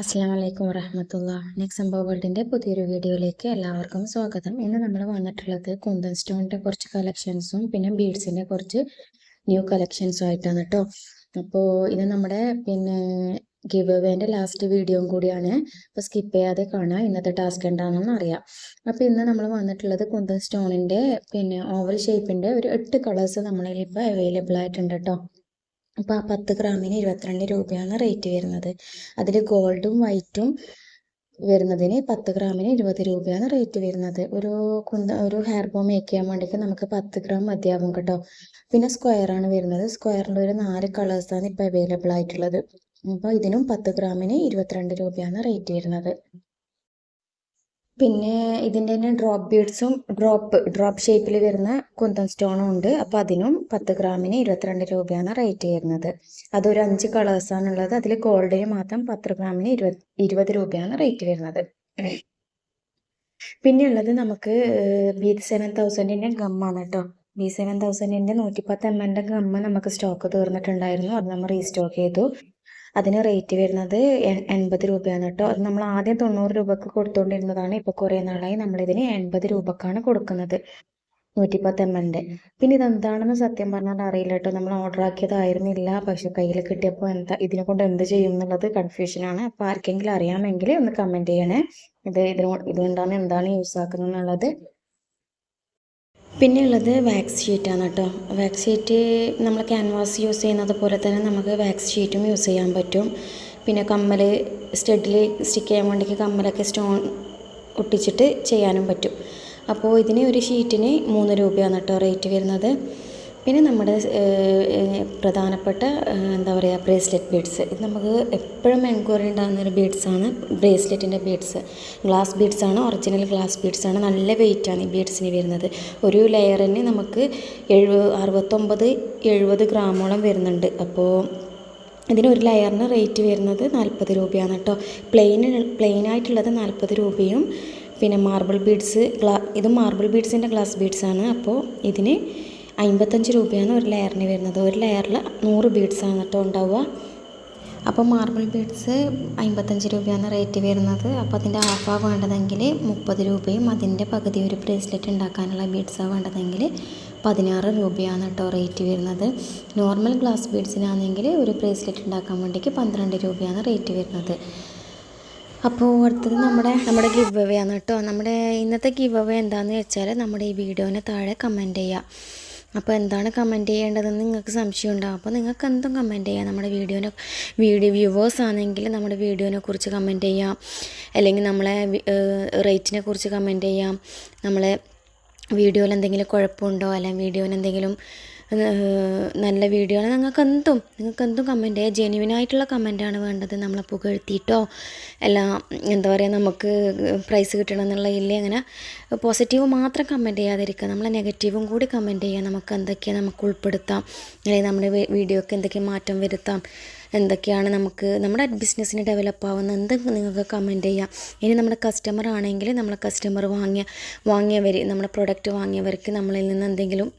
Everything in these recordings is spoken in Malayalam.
അസ്സാം വലൈക്കും വറഹമത്തുള്ള നെക്സ്റ്റ് സംഭവ വേൾഡിന്റെ പുതിയൊരു വീഡിയോയിലേക്ക് എല്ലാവർക്കും സ്വാഗതം. ഇന്ന് നമ്മൾ വന്നിട്ടുള്ളത് കുന്തൻ സ്റ്റോണിന്റെ കുറച്ച് കളക്ഷൻസും പിന്നെ ബീഡ്സിന്റെ കുറച്ച് ന്യൂ കളക്ഷൻസും ആയിട്ടാണ് കേട്ടോ അപ്പോൾ ഇത് നമ്മുടെ പിന്നെ ഗിവ് അവേന്റെ ലാസ്റ്റ് വീഡിയോയും കൂടിയാണ്. അപ്പോൾ സ്കിപ്പ് ചെയ്യാതെ കാണാം. ഇന്നത്തെ ടാസ്ക് എന്താണെന്ന് അറിയാം. അപ്പോൾ ഇന്ന് നമ്മൾ വന്നിട്ടുള്ളത് കുന്തൻ സ്റ്റോണിന്റെ പിന്നെ ഓവൽ ഷേപ്പിന്റെ ഒരു എട്ട് കളേഴ്സ് നമ്മളിൽ ഇപ്പോൾ അവൈലബിൾ ആയിട്ടുണ്ട് കേട്ടോ അപ്പോൾ ആ പത്ത് ഗ്രാമിന് ഇരുപത്തിരണ്ട് രൂപയാണ് റേറ്റ് വരുന്നത്. അതിൽ ഗോൾഡും വൈറ്റും വരുന്നതിന് പത്ത് ഗ്രാമിന് ഇരുപത് രൂപയാണ് റേറ്റ് വരുന്നത്. ഒരു കുന്ത ഒരു ഹെയർ ബോം മേക്ക് ചെയ്യാൻ വേണ്ടിയിട്ട് നമുക്ക് പത്ത് ഗ്രാം മതിയാവും കേട്ടോ. പിന്നെ സ്ക്വയർ ആണ് വരുന്നത്. സ്ക്വയറിന്റെ ഒരു നാല് കളേഴ്സാണ് ഇപ്പോൾ അവൈലബിൾ ആയിട്ടുള്ളത്. അപ്പോൾ ഇതിനും പത്ത് ഗ്രാമിന് ഇരുപത്തിരണ്ട് രൂപയാണ് റേറ്റ് വരുന്നത്. പിന്നെ ഇതിന്റെ തന്നെ ഡ്രോപ്പ് ബീഡ്സും ഡ്രോപ്പ് ഡ്രോപ്പ് ഷേപ്പിൽ വരുന്ന കുന്തൻ സ്റ്റോണും ഉണ്ട്. അപ്പോൾ അതിനും പത്ത് ഗ്രാമിന് ഇരുപത്തിരണ്ട് രൂപയാണ് റേറ്റ് വരുന്നത്. അതൊരു അഞ്ച് കളേഴ്സാണ് ഉള്ളത് അതിൽ ഗോൾഡിന് മാത്രം പത്ത് ഗ്രാമിന് ഇരുപത് ഇരുപത് രൂപയാണ് റേറ്റ് വരുന്നത്. പിന്നെ ഉള്ളത് നമുക്ക് ബി സെവൻ തൗസൻഡിന്റെ ഗമ്മാണ് കേട്ടോ ബി സെവൻ തൗസൻഡിന്റെ നൂറ്റിപ്പത്ത് എം എന്റെ ഗമ്മ നമുക്ക് സ്റ്റോക്ക് തീർന്നിട്ടുണ്ടായിരുന്നു. അത് നമ്മൾ റീസ്റ്റോക്ക് ചെയ്തു. അതിന് റേറ്റ് വരുന്നത് എൺപത് രൂപയാണ് കേട്ടോ. അത് നമ്മൾ ആദ്യം തൊണ്ണൂറ് രൂപക്ക് കൊടുത്തുകൊണ്ടിരുന്നതാണ് ഇപ്പോൾ കുറേ നാളായി നമ്മളിതിന് എൺപത് രൂപക്കാണ് കൊടുക്കുന്നത് നൂറ്റിപ്പത്ത് എം എന്റെ പിന്നെ ഇതെന്താണെന്ന് സത്യം പറഞ്ഞാൽ അറിയില്ല കേട്ടോ. നമ്മൾ ഓർഡർ ആക്കിയതായിരുന്നില്ല പക്ഷെ കയ്യിൽ കിട്ടിയപ്പോൾ എന്താ ഇതിനെ കൊണ്ട് എന്ത് ചെയ്യും എന്നുള്ളത് കൺഫ്യൂഷനാണ് അപ്പോൾ ആർക്കെങ്കിലും അറിയാമെങ്കിൽ ഒന്ന് കമന്റ് ചെയ്യണേ. ഇത് ഇതിനോ ഇതുകൊണ്ടാണ് എന്താണ് യൂസ് ആക്കുന്നത് എന്നുള്ളത് പിന്നെ ഉള്ളത് വാക്സ് ഷീറ്റാണ് കേട്ടോ. വാക്സ് ഷീറ്റ് നമ്മൾ ക്യാൻവാസ് യൂസ് ചെയ്യുന്നത് പോലെ തന്നെ നമുക്ക് വാക്സ് ഷീറ്റും യൂസ് ചെയ്യാൻ പറ്റും. പിന്നെ കമ്മൽ സ്റ്റഡിൽ സ്റ്റിക്ക് ചെയ്യാൻ വേണ്ടി കമ്മലൊക്കെ സ്റ്റോൺ ഒട്ടിച്ചിട്ട് ചെയ്യാനും പറ്റും. അപ്പോൾ ഇതിന് ഒരു ഷീറ്റിന് മൂന്ന് രൂപയാണ് കേട്ടോ റേറ്റ് വരുന്നത്. പിന്നെ നമ്മുടെ പ്രധാനപ്പെട്ട എന്താ പറയുക ബ്രേസ്ലെറ്റ് ബീഡ്സ് ഇത് നമുക്ക് എപ്പോഴും എൻക്വയറി ഉണ്ടാകുന്ന ഒരു ബീഡ്സാണ് ബ്രേസ്ലെറ്റിന്റെ ബീഡ്സ് ഗ്ലാസ് ബീഡ്സാണ് ഒറിജിനൽ ഗ്ലാസ് ബീഡ്സാണ് നല്ല വെയിറ്റാണ് ഈ ബീഡ്സിന് വരുന്നത്. ഒരു ലെയറിന് നമുക്ക് എഴുപത് അറുപത്തൊമ്പത് എഴുപത് ഗ്രാമോളം വരുന്നുണ്ട്. അപ്പോൾ ഇതിന് ഒരു ലെയറിന് റേറ്റ് വരുന്നത് നാൽപ്പത് രൂപയാണ് കേട്ടോ. പ്ലെയിൻ പ്ലെയിനായിട്ടുള്ളത് നാൽപ്പത് രൂപയും പിന്നെ മാർബിൾ ബീഡ്സ് ഗ്ലാ ഇത് മാർബിൾ ബീഡ്സിന്റെ ഗ്ലാസ് ബീഡ്സാണ് അപ്പോൾ ഇതിന് അമ്പത്തഞ്ച് രൂപയാണ് ഒരു ലെയറിന് വരുന്നത്. ഒരു ലെയറിൽ നൂറ് ബീഡ്സാണ് കേട്ടോ ഉണ്ടാവുക. അപ്പോൾ മാർബിൾ ബീഡ്സ് അമ്പത്തഞ്ച് രൂപയാണ് റേറ്റ് വരുന്നത്. അപ്പോൾ അതിന്റെ ഹാഫാണ് വേണ്ടതെങ്കിൽ മുപ്പത് രൂപയും അതിന്റെ പകുതി ഒരു ബ്രേസ്ലെറ്റ് ഉണ്ടാക്കാനുള്ള ബീഡ്സാണ് വേണ്ടതെങ്കിൽ പതിനാറ് രൂപയാണ് കേട്ടോ റേറ്റ് വരുന്നത്. നോർമൽ ഗ്ലാസ് ബീഡ്സിനാണെങ്കിൽ ഒരു ബ്രേസ്ലെറ്റ് ഉണ്ടാക്കാൻ വേണ്ടിക്ക് പന്ത്രണ്ട് രൂപയാണ് റേറ്റ് വരുന്നത്. അപ്പോൾ അടുത്തത് നമ്മുടെ നമ്മുടെ ഗിവ് അവേ ആണ് കേട്ടോ. നമ്മുടെ ഇന്നത്തെ ഗിവ് അവേ എന്താണെന്ന് വെച്ചാൽ നമ്മുടെ ഈ വീഡിയോനെ താഴെ കമന്റ് ചെയ്യുക. അപ്പോൾ എന്താണ് കമന്റ് ചെയ്യേണ്ടതെന്ന് നിങ്ങൾക്ക് സംശയം ഉണ്ടാകും അപ്പോൾ നിങ്ങൾക്ക് എന്തും കമന്റ് ചെയ്യാം. നമ്മുടെ വീഡിയോനെ വീഡിയോ വ്യൂവേഴ്സ് ആണെങ്കിൽ നമ്മുടെ വീഡിയോനെ കുറിച്ച് കമന്റ് ചെയ്യാം. അല്ലെങ്കിൽ നമ്മളെ റേറ്റിനെ കുറിച്ച് കമന്റ് ചെയ്യാം. നമ്മളെ വീഡിയോയിൽ എന്തെങ്കിലും കുഴപ്പമുണ്ടോ? അല്ലെങ്കിൽ വീഡിയോയിൽ എന്തെങ്കിലും നല്ല വീഡിയോ ആണ്. നിങ്ങൾക്ക് എന്തും നിങ്ങൾക്ക് എന്തും കമന്റ് ജെന്യുവിനായിട്ടുള്ള കമന്റാണ് വേണ്ടത്. നമ്മളെ പുകഴ്ത്തിയിട്ടോ അല്ല എന്താ പറയുക നമുക്ക് പ്രൈസ് കിട്ടണം എന്നുള്ള അങ്ങനെ പോസിറ്റീവ് മാത്രം കമന്റ് ചെയ്യാതിരിക്കുക. നമ്മളെ നെഗറ്റീവും കൂടി കമന്റ് ചെയ്യുക. നമുക്ക് എന്തൊക്കെയാണ് നമുക്ക് ഉൾപ്പെടുത്താം. അല്ലെങ്കിൽ നമ്മുടെ വീഡിയോക്ക് എന്തൊക്കെ മാറ്റം വരുത്താം. എന്തൊക്കെയാണ് നമുക്ക് നമ്മുടെ ബിസിനസ്സിന് ഡെവലപ്പ് ആവുന്ന എന്ത് നിങ്ങൾക്ക് കമന്റ് ചെയ്യാം. ഇനി നമ്മുടെ കസ്റ്റമർ ആണെങ്കിൽ നമ്മളെ കസ്റ്റമർ വാങ്ങിയ വാങ്ങിയവർ നമ്മുടെ പ്രൊഡക്റ്റ് വാങ്ങിയവർക്ക് നമ്മളിൽ നിന്ന് എന്തെങ്കിലും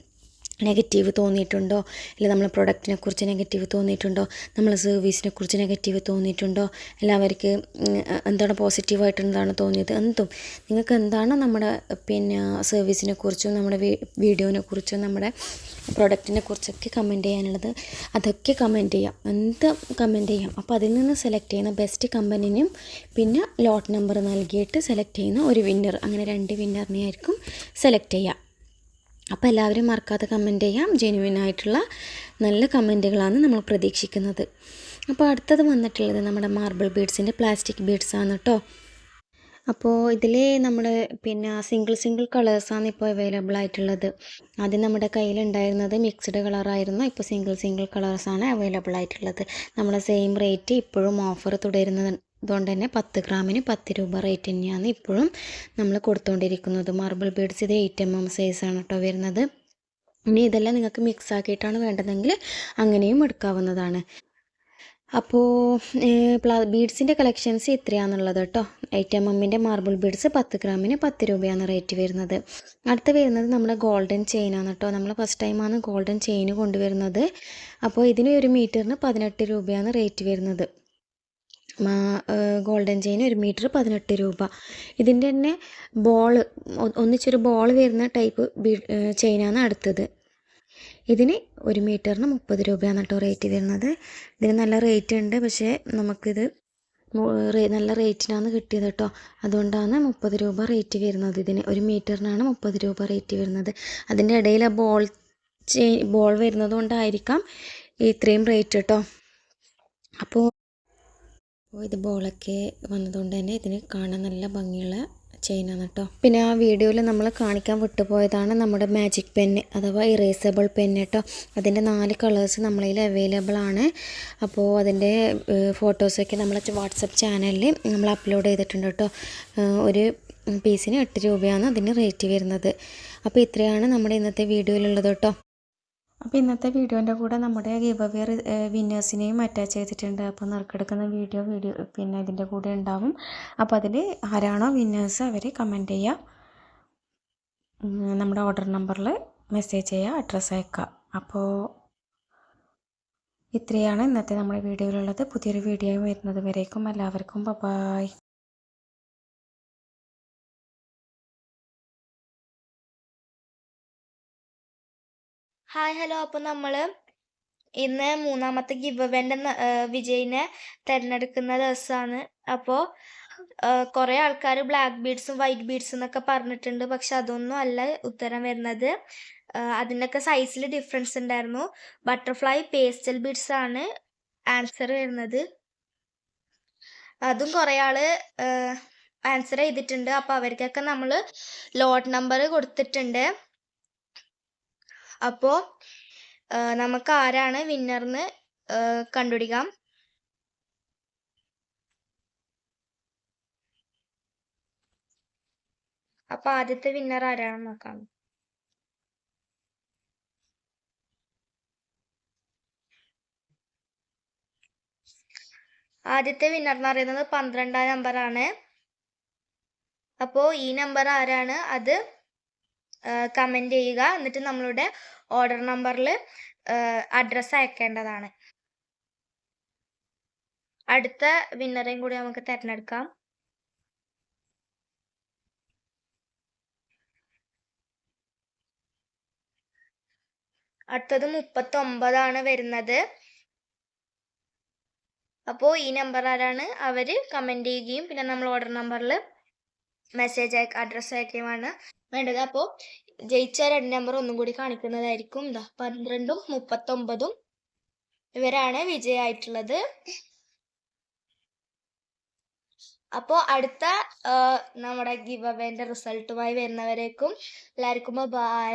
നെഗറ്റീവ് തോന്നിയിട്ടുണ്ടോ? അല്ല നമ്മളെ പ്രൊഡക്റ്റിനെ കുറിച്ച് നെഗറ്റീവ് തോന്നിയിട്ടുണ്ടോ? നമ്മളെ സർവീസിനെ കുറിച്ച് നെഗറ്റീവ് തോന്നിയിട്ടുണ്ടോ? അല്ല അവർക്ക് എന്താണ് പോസിറ്റീവായിട്ട് എന്താണ് തോന്നിയത്? എന്തും. നിങ്ങൾക്ക് എന്താണ് നമ്മുടെ പിന്നെ സർവീസിനെ കുറിച്ചും നമ്മുടെ വീഡിയോനെ കുറിച്ചും നമ്മുടെ പ്രൊഡക്റ്റിനെ കുറിച്ചൊക്കെ കമന്റ് ചെയ്യാനുള്ളത്? അതൊക്കെ കമന്റ് ചെയ്യാം. എന്ത് കമന്റ് ചെയ്യാം? അപ്പോൾ അതിൽ നിന്ന് സെലക്ട് ചെയ്യുന്ന ബെസ്റ്റ് കമ്പനിനും പിന്നെ ലോട്ട് നമ്പർ നൽകിയിട്ട് സെലക്ട് ചെയ്യുന്ന ഒരു വിന്നർ അങ്ങനെ രണ്ട് വിന്നറിനെ ആയിരിക്കും സെലക്ട് ചെയ്യുക അപ്പോൾ എല്ലാവരും മറക്കാതെ കമന്റ് ചെയ്യാം. ജെനുവിൻ ആയിട്ടുള്ള നല്ല കമന്റുകളാണ് നമ്മൾ പ്രതീക്ഷിക്കുന്നത്. അപ്പോൾ അടുത്തത് വന്നിട്ടുള്ളത് നമ്മുടെ മാർബിൾ ബീഡ്സിന്റെ പ്ലാസ്റ്റിക് ബീഡ്സാണ് കേട്ടോ അപ്പോൾ ഇതിൽ നമ്മൾ പിന്നെ സിംഗിൾ സിംഗിൾ കളേഴ്സാണ് ഇപ്പോൾ അവൈലബിൾ ആയിട്ടുള്ളത്. ആദ്യം നമ്മുടെ കയ്യിലുണ്ടായിരുന്നത് മിക്സ്ഡ് കളറായിരുന്നു ഇപ്പോൾ സിംഗിൾ സിംഗിൾ കളേഴ്സാണ് അവൈലബിൾ ആയിട്ടുള്ളത്. നമ്മുടെ സെയിം റേറ്റ് ഇപ്പോഴും ഓഫർ തുടരുന്നത് അതുകൊണ്ട് തന്നെ പത്ത് ഗ്രാമിന് പത്ത് രൂപ റേറ്റ് തന്നെയാണ് ഇപ്പോഴും നമ്മൾ കൊടുത്തുകൊണ്ടിരിക്കുന്നത്. മാർബിൾ ബീഡ്സ് ഇത് എയ്റ്റ് എം എം സൈസാണ് കേട്ടോ വരുന്നത്. ഇനി ഇതെല്ലാം നിങ്ങൾക്ക് മിക്സ് ആക്കിയിട്ടാണ് വേണ്ടതെങ്കിൽ അങ്ങനെയും എടുക്കാവുന്നതാണ്. അപ്പോൾ പ്ലാ ബീഡ്സിന്റെ കളക്ഷൻസ് ഇത്രയാണെന്നുള്ളത് കേട്ടോ എയ്റ്റ് എം എമ്മിന്റെ മാർബിൾ ബീഡ്സ് പത്ത് ഗ്രാമിന് പത്ത് രൂപയാണ് റേറ്റ് വരുന്നത്. അടുത്ത് വരുന്നത് നമ്മുടെ ഗോൾഡൻ ചെയിനാണ് കേട്ടോ നമ്മൾ ഫസ്റ്റ് ടൈമാണ് ഗോൾഡൻ ചെയിൻ കൊണ്ടുവരുന്നത്. അപ്പോൾ ഇതിന് ഒരു മീറ്ററിന് പതിനെട്ട് രൂപയാണ് റേറ്റ് വരുന്നത്. ഗോൾഡൻ ചെയിൻ ഒരു മീറ്റർ പതിനെട്ട് രൂപ. ഇതിന്റെ തന്നെ ബോൾ ഒന്നിച്ചൊരു ബോൾ വരുന്ന ടൈപ്പ് ചെയിനാണ് അടുത്തത്. ഇതിന് ഒരു മീറ്ററിന് മുപ്പത് രൂപയാണ് കേട്ടോ റേറ്റ് വരുന്നത്. ഇതിന് നല്ല റേറ്റ് ഉണ്ട്. പക്ഷേ നമുക്കിത് നല്ല റേറ്റിനാണ് കിട്ടിയത് കേട്ടോ അതുകൊണ്ടാണ് മുപ്പത് രൂപ റേറ്റ് വരുന്നത്. ഇതിന് ഒരു മീറ്ററിനാണ് മുപ്പത് രൂപ റേറ്റ് വരുന്നത്. അതിന്റെ ഇടയിൽ ആ ബോൾ ചെയിൻ ബോൾ വരുന്നത് കൊണ്ടായിരിക്കാം ഇത്രയും റേറ്റ് കേട്ടോ അപ്പോൾ അപ്പോൾ ഇത് ബോളൊക്കെ വന്നതുകൊണ്ട് തന്നെ ഇതിന് കാണാൻ നല്ല ഭംഗിയുള്ള ചെയിനാണ് കേട്ടോ പിന്നെ ആ വീഡിയോയിൽ നമ്മൾ കാണിക്കാൻ വിട്ടുപോയതാണ് നമ്മുടെ മാജിക് പെന്ന് അഥവാ ഇറേസബിൾ പെന്ന് കേട്ടോ അതിന്റെ നാല് കളേഴ്സ് നമ്മളതിൽ അവൈലബിൾ ആണ്. അപ്പോൾ അതിന്റെ ഫോട്ടോസൊക്കെ നമ്മൾ വാട്സപ്പ് ചാനലിൽ നമ്മൾ അപ്ലോഡ് ചെയ്തിട്ടുണ്ട് കേട്ടോ ഒരു പീസിന് എട്ട് രൂപയാണ് അതിന് റേറ്റ് വരുന്നത്. അപ്പോൾ ഇത്രയാണ് നമ്മുടെ ഇന്നത്തെ വീഡിയോയിലുള്ളത് കേട്ടോ അപ്പോൾ ഇന്നത്തെ വീഡിയോന്റെ കൂടെ നമ്മുടെ ഗിവ് അവേ വിന്നേഴ്സിനെയും അറ്റാച്ച് ചെയ്തിട്ടുണ്ട്. അപ്പോൾ നറുക്കെടുക്കുന്ന വീഡിയോ വീഡിയോ പിന്നെ ഇതിന്റെ കൂടെ ഉണ്ടാവും. അപ്പോൾ അതിൽ ആരാണോ വിന്നേഴ്സ് അവർ കമന്റ് ചെയ്യുക നമ്മുടെ ഓർഡർ നമ്പറിൽ മെസ്സേജ് ചെയ്യുക അഡ്രസ്സ് അയക്കുക അപ്പോൾ ഇത്രയാണ് ഇന്നത്തെ നമ്മുടെ വീഡിയോയിലുള്ളത് പുതിയൊരു വീഡിയോ വരുന്നത് വരേക്കും. എല്ലാവർക്കും ബൈ ഹായ് ഹലോ അപ്പോൾ നമ്മൾ ഇന്ന് മൂന്നാമത്തെ ഗിവ് അവേന്റെ വിജയിനെ തിരഞ്ഞെടുക്കുന്ന ദിവസമാണ് അപ്പോൾ കുറേ ആൾക്കാർ ബ്ലാക്ക് ബീഡ്സും വൈറ്റ് ബീഡ്സും എന്നൊക്കെ പറഞ്ഞിട്ടുണ്ട്. പക്ഷെ അതൊന്നും അല്ല ഉത്തരം വരുന്നത്. അതിനൊക്കെ സൈസിൽ ഡിഫറൻസ് ഉണ്ടായിരുന്നു. ബട്ടർഫ്ലൈ പേസ്റ്റൽ ബീഡ്സ് ആണ് ആൻസർ വരുന്നത്. അതും കുറേ ആൾ ആൻസർ ചെയ്തിട്ടുണ്ട്. അപ്പോൾ അവർക്കൊക്കെ നമ്മൾ ലോട്ട് നമ്പർ കൊടുത്തിട്ടുണ്ട്. അപ്പോൾ നമുക്ക് ആരാണ് വിന്നർന്ന് കണ്ടുപിടിക്കാം. അപ്പൊ ആദ്യത്തെ വിന്നർ ആരാണെന്ന് നോക്കാം. ആദ്യത്തെ വിന്നർ എന്ന് പറയുന്നത് പന്ത്രണ്ടാം നമ്പറാണ്. അപ്പോൾ ഈ നമ്പർ ആരാണ്? അത് കമന്റ് ചെയ്യുക. എന്നിട്ട് നമ്മളുടെ ഓർഡർ നമ്പറിൽ അഡ്രസ്സ് അയക്കേണ്ടതാണ്. അടുത്ത വിന്നറേയും കൂടി നമുക്ക് തിരഞ്ഞെടുക്കാം. അടുത്തത് മുപ്പത്തൊമ്പതാണ് വരുന്നത്. അപ്പോൾ ഈ നമ്പർ ആരാണ്? അവർ കമന്റ് ചെയ്യുകയും പിന്നെ നമ്മൾ ഓർഡർ നമ്പറിൽ മെസ്സേജ് അയക്ക അഡ്രസ്സ് അയക്കുകയുമാണ്. വേണ്ടത്. അപ്പോൾ ജയിച്ച രണ്ട് നമ്പർ ഒന്നും കൂടി കാണിക്കുന്നതായിരിക്കും. എന്താ പന്ത്രണ്ടും മുപ്പത്തൊമ്പതും ഇവരാണ് വിജയമായിട്ടുള്ളത് അപ്പോൾ അടുത്ത നമ്മുടെ ഗിവ് അവേന്റെ റിസൾട്ടുമായി വരുന്നവരേക്കും എല്ലാവർക്കും ബൈ